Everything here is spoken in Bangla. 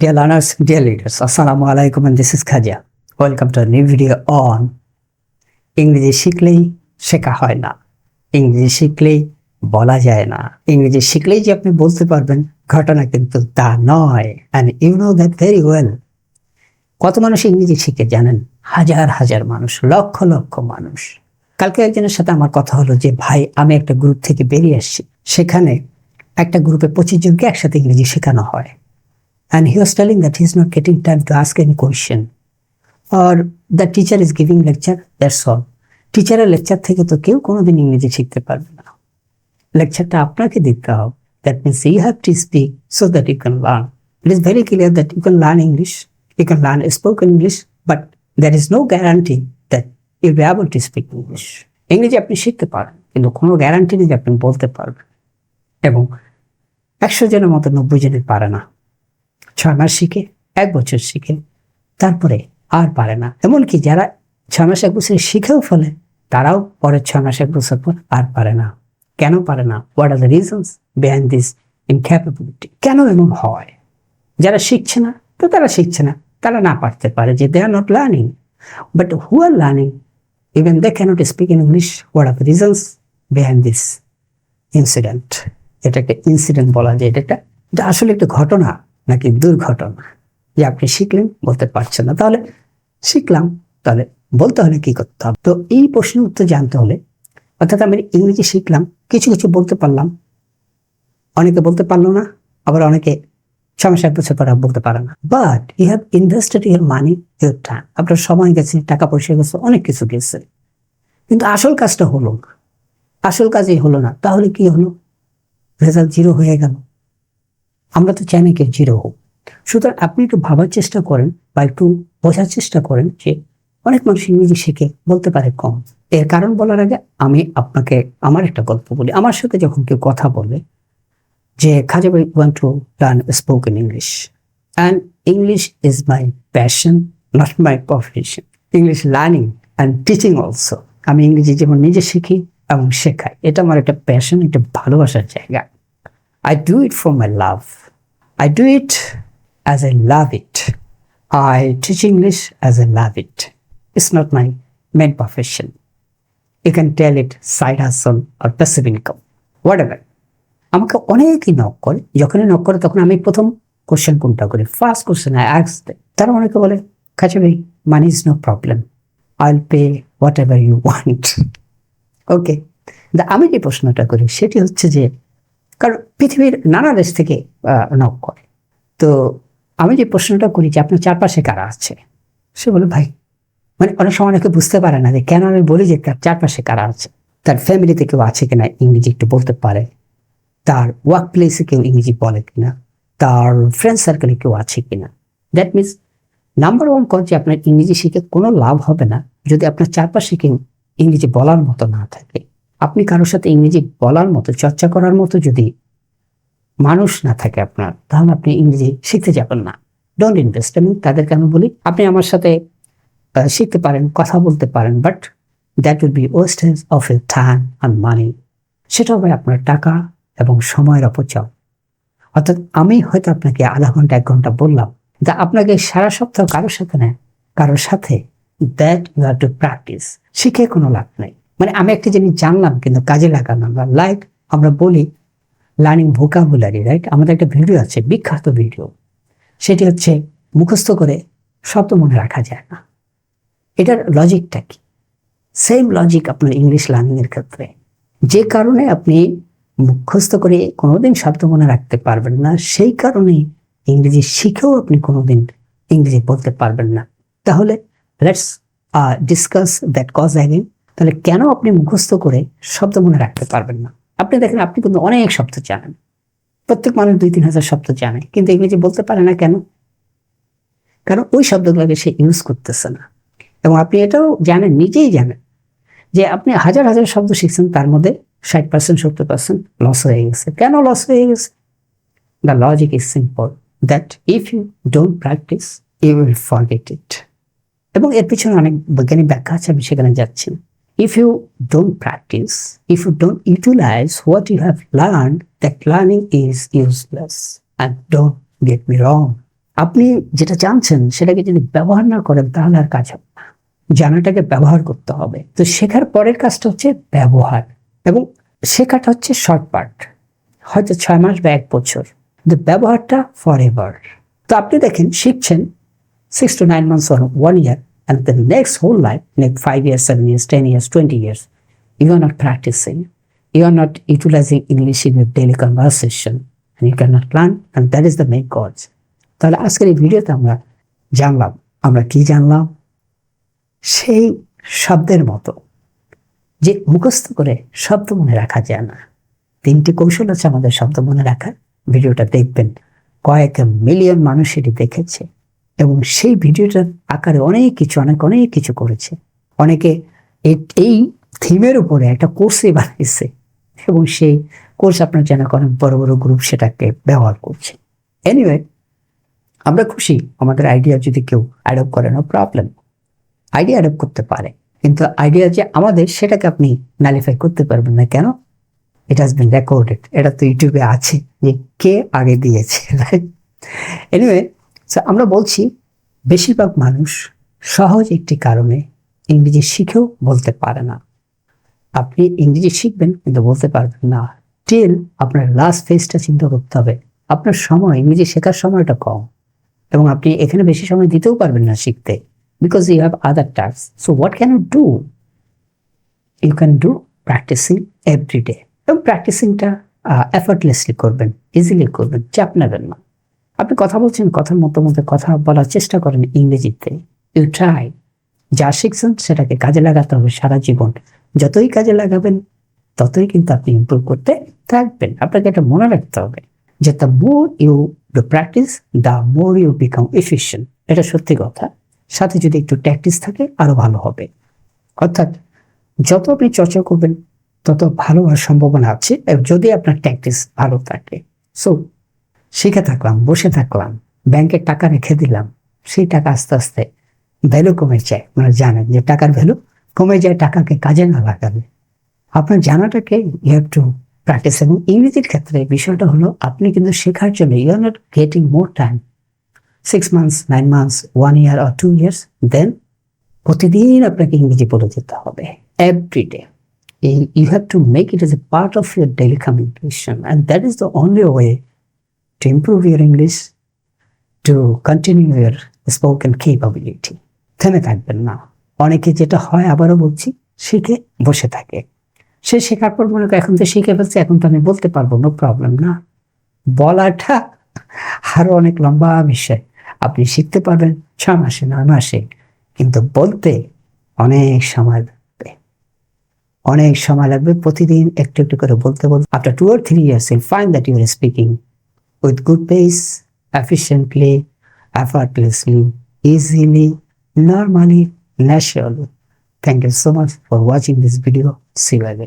Dear learners, dear leaders, Assalamu alaikum and this is Khaja. Welcome to a new video on ইংরেজি শিখলেই শেখা হয় না। ইংরেজি শিখলেই বলা যায় না। ইংরেজি শিখলেই যে আপনি বলতে পারবেন ঘটনা কিন্তু তা নয়। And you know that very well কত মানুষ ইংরেজি শিখে জানেন? হাজার হাজার মানুষ লক্ষ লক্ষ মানুষ। কালকে একজনের সাথে আমার কথা হলো যে ভাই আমি একটা গ্রুপ থেকে বেরিয়ে আসছি। সেখানে একটা গ্রুপে পঁচিশ জনকে একসাথে ইংরেজি শেখানো হয়। And he was telling that he's not getting time to ask any question. Or the teacher is giving lecture, that's all. টিচারের লেকচার থেকে তো কেউ কোনোদিন ইংরেজি শিখতে পারবে না। লেকচারটা আপনাকে দিতে হবে। That means you have to speak so that you can learn it is very clear that you can learn English you can learn spoken English but there is no guarantee that you be able to speak English ইংরেজি আপনি শিখতে পারেন কিন্তু কোনো গ্যারান্টি নেই যে আপনি বলতে পারবেন। এবং একশো জনের মতো নব্বই জনের পারে না। ছয় মাস শিখে, এক বছর শিখে, তারপরে আর পারে না। এমনকি যারা ছয় মাস এক বছর শিখেও ফেলে, তারাও পরের ছয় মাস এক বছর পর আর পারে না। কেন পারে না? What are the reasons behind this incapability কেন এমন হয়? যারা শিখছে না, তো তারা শিখছে না। তারা না পারতে পারে যে they are not learning but who are learning even they cannot speak in English what are the reasons behind this incident এটা একটা ইনসিডেন্ট বলা যায়। এটা একটা এটা আসলে একটা ঘটনা। নাকি দুর্ঘটনা? যে আপনি শিখলেন, বলতে পারছেন না। তাহলে শিখলাম, তাহলে বলতে হলে কি করতে হবে? তো এই প্রশ্নের উত্তর জানতে হলে, অর্থাৎ আমি ইংরেজি শিখলাম, কিছু কিছু বলতে পারলাম। অনেকে বলতে পারল না, আবার অনেকে সমস্যা বছর পর বলতে পারে না। But you have invested your money your time আপনার সময় গেছে, টাকা পয়সা গেছে, অনেক কিছু গেছে। কিন্তু আসল কাজটা হলো, আসল কাজই হলো না। তাহলে কি হলো? রেজাল্ট জিরো হয়ে গেল। আমরা তো চাই না জিরো হোক। সুতরাং আপনি একটু ভাবার চেষ্টা করেন বা একটু বোঝার চেষ্টা করেন যে অনেক মানুষ ইংরেজি শিখে, বলতে পারে কম। এর কারণ বলার আগে আমি আপনাকে আমার একটা গল্প বলি। আমার সাথে যখন কেউ কথা বলে যে, খাজা ভাই want to learn spoken English and English is my passion not my profession English learning and teaching also আমি ইংরেজি যেমন নিজে শিখি এবং শেখাই। এটা আমার একটা প্যাশন একটা ভালোবাসার জায়গা। I do it for my love. I do it as I love it. I teach English as I love it. It's not my main profession. You can tell it side hustle or passive income, whatever. আমাকে অনেকেই নক করে যখনই নক করে তখন আমি প্রথম কোশ্চেন কোনটা করি ফার্স্ট কোশ্চেন আই আক্স তারা অনেকে বলে কাছে ভাই money is no problem I will pay whatever you want okay আমি যে প্রশ্নটা করি সেটি হচ্ছে যে কারণ পৃথিবীর নানা দেশ থেকে নক করে। তো আমি যে প্রশ্নটা করি যে আপনার চারপাশে কারা আছে? সে বলে, ভাই মানে অনেক সময় অনেকে বুঝতে পারে না যে কেন আমি বলি যে তার চারপাশে কারা আছে? তার ফ্যামিলিতে কেউ আছে কিনা, ইংরেজি একটু বলতে পারে। তার ওয়ার্ক প্লেসে কেউ ইংরেজি বলে কিনা? তার ফ্রেন্ড সার্কেলে কেউ আছে কিনা? That means number one cause যে আপনার ইংরেজি শিখে কোনো লাভ হবে না যদি আপনার চারপাশে কেউ ইংরেজি বলার মতো না থাকে। আপনি কারোর সাথে ইংরেজি বলার মতো, চর্চা করার মতো যদি মানুষ না থাকে আপনার, তাহলে আপনি ইংরেজি শিখতে যাবেন না। ডোন্ট ইনভেস্ট আমি তাদেরকে আমি বলি, আপনি আমার সাথে শিখতে পারেন, কথা বলতে পারেন but that will be wastage of a time and money সেটা হবে আপনার টাকা এবং সময়ের অপচয়। অর্থাৎ আমি হয়তো আপনাকে আধা ঘণ্টা, এক ঘণ্টা বললাম যা আপনাকে সারা সপ্তাহ কারোর সাথে নেয় কারোর সাথে that you are to practice শিখে কোনো লাভ নেই। মানে আমি একটা জিনিস জানলাম কিন্তু কাজে লাগালাম লাইক আমরা বলি লার্নিং ভোকাবুলারি রাইট আমাদের একটা ভিডিও আছে, বিখ্যাত ভিডিও সেটি হচ্ছে মুখস্থ করে শব্দ মনে রাখা যায় না। এটার লজিকটা কি? সেম লজিক আপনার ইংলিশ লার্নিংয়ের ক্ষেত্রে। যে কারণে আপনি মুখস্থ করে কোনোদিন শব্দ মনে রাখতে পারবেন না, সেই কারণে ইংরেজি শিখেও আপনি কোনোদিন ইংরেজি বলতে পারবেন না। তাহলে let's discuss that cause again তাহলে কেন আপনি মুখস্থ করে শব্দ মনে রাখতে পারবেন না? আপনি দেখেন, আপনি কিন্তু অনেক শব্দ জানেন। প্রত্যেক মানুষ দুই, তিন হাজার শব্দ জানে, কিন্তু ইংরেজি বলতে পারে না কেন? কারণ ওই শব্দগুলোকে সে ইউজ করতেছে না। এবং আপনি এটাও জানেন, নিজেই জানেন যে আপনি হাজার হাজার শব্দ শিখছেন, তার মধ্যে ষাট পার্সেন্ট সত্তর পার্সেন্ট লস হয়ে গেছে। কেন লস হয়ে গেছে? The logic is simple that if you don't practise you will forget it এবং এর পিছনে অনেক বৈজ্ঞানিক ব্যাখ্যা আছে, আমি সেখানে যাচ্ছি if you don't practice, if you don't utilize what you have learned, that learning is useless. And don't get me wrong, আপনি যেটা জানছেন সেটাকে যদি ব্যবহার না করেন তাহলে আর কাজ হবে না। জানাটাকে ব্যবহার করতে হবে। তো শেখার পরের কাজটা হচ্ছে ব্যবহার। এবং শেখাটা হচ্ছে শর্ট পার্ট হয়তো ছয় মাস বা এক বছর। কিন্তু ব্যবহারটা ফর এভার তো আপনি দেখেন শিখছেন six to nine months one year and the next whole life next five years seven years ten years twenty years you are not practising you are not utilising English in your daily conversation and you cannot learn. And that is the main cause. তাহলে আজকের এই ভিডিওতে আমরা জানলাম, আমরা কি জানলাম? সেই শব্দের মতো যে মুখস্থ করে শব্দ মনে রাখা যায় না। তিনটি কৌশল আছে আমাদের শব্দ মনে রাখার। ভিডিওটা দেখবেন। কয়েক মিলিয়ন মানুষ এটি দেখেছে। এবং সেই ভিডিওটার আকারে অনেক কিছু, অনেক অনেক কিছু করেছে। অনেকে এই- থিমের উপরে একটা কোর্সই বানিয়েছে এবং সেই কোর্স আপনার জানা অনেক বড় বড় গ্রুপ সেটাকে ব্যবহার করছে। এনিওয়ে আমরা খুশি আমাদের আইডিয়া যদি কেউ অ্যাডপ্ট করে না প্রবলেম আইডিয়া অ্যাডপ্ট করতে পারে। কিন্তু আইডিয়া যে আমাদের সেটাকে আপনি নালিফাই করতে পারবেন না কেন? ইট হাজ বিন রেকর্ডেড এটা তো ইউটিউবে আছে যে কে আগে দিয়েছে এনিওয়ে আমরা বলছি, বেশিরভাগ মানুষ সহজ একটি কারণে ইংরেজি শিখেও বলতে পারে না। আপনি ইংরেজি শিখবেন, কিন্তু বলতে পারবেন না। টিল আপনার লাস্ট ফেজটা চিন্তা করতে হবে। আপনার সময়, ইংরেজি শেখার সময়টা কম। এবং আপনি এখানে বেশি সময় দিতেও পারবেন না শিখতে। Because you have other task so what can you do you can do practising every day এবং প্র্যাকটিসিংটা এফার্টলেসলি করবেন ইজিলি করবেন, চাপ নেবেন না। আপনি কথা বলছেন, কথার মতো মতো কথা বলার চেষ্টা করেন ইংরেজিতে। ইউ ট্রাই যা শিখছেন সেটাকে কাজে লাগাতে হবে সারা জীবন। যতই কাজে লাগাবেন, ততই কিন্তু আপনি ইমপ্রুভ করতে থাকবেন। আপনাকে এটা মনে রাখতে হবে যে the more you do practice the more you become efficient এটা সত্যি কথা। সাথে যদি একটু প্র্যাকটিস থাকে, আরও ভালো হবে। অর্থাৎ যত আপনি চর্চা করবেন, তত ভালো হওয়ার সম্ভাবনা আছে। যদি আপনার প্র্যাকটিস ভালো থাকে। সো শিখে থাকলাম, বসে থাকলাম, ব্যাংকে টাকা রেখে দিলাম, সেই টাকা আস্তে আস্তে ভ্যালু কমে যায়। আপনারা জানেন যে টাকার ভ্যালু কমে যায়, টাকাকে কাজে না লাগাবে আপনার জানাটাকে ইউ হ্যাভ টু প্র্যাকটিস এবং ইংরেজির ক্ষেত্রে বিষয়টা হলো, আপনি কিন্তু শেখার জন্য you are not getting more time six months nine months one year or two years then প্রতিদিন আপনাকে ইংরেজি বলে যেতে হবে। Every day you have to make it as a part of your daily communication and that is the only way to improve your english, to continue your spoken capability. থেমে থাকবেন না। অনেকে যেটা হয় আবারও বলছি, শিখে বসে থাকে। সে শেখার পর মনে করে, এখন তো শিখে ফেলছে, এখন তো আমি বলতে পারব নো প্রবলেম না। বলাটা আরও অনেক লম্বা বিষয়। আপনি শিখতে পারবেন ছ মাসে, নয় মাসে, কিন্তু বলতে অনেক সময় লাগবে। অনেক সময় লাগবে, প্রতিদিন একটু একটু করে বলতে বলতে। After two or three years I'll find that you are speaking with good pace, efficiently, effortlessly, easily, normally, naturally. Thank you so much for watching this video. See you again.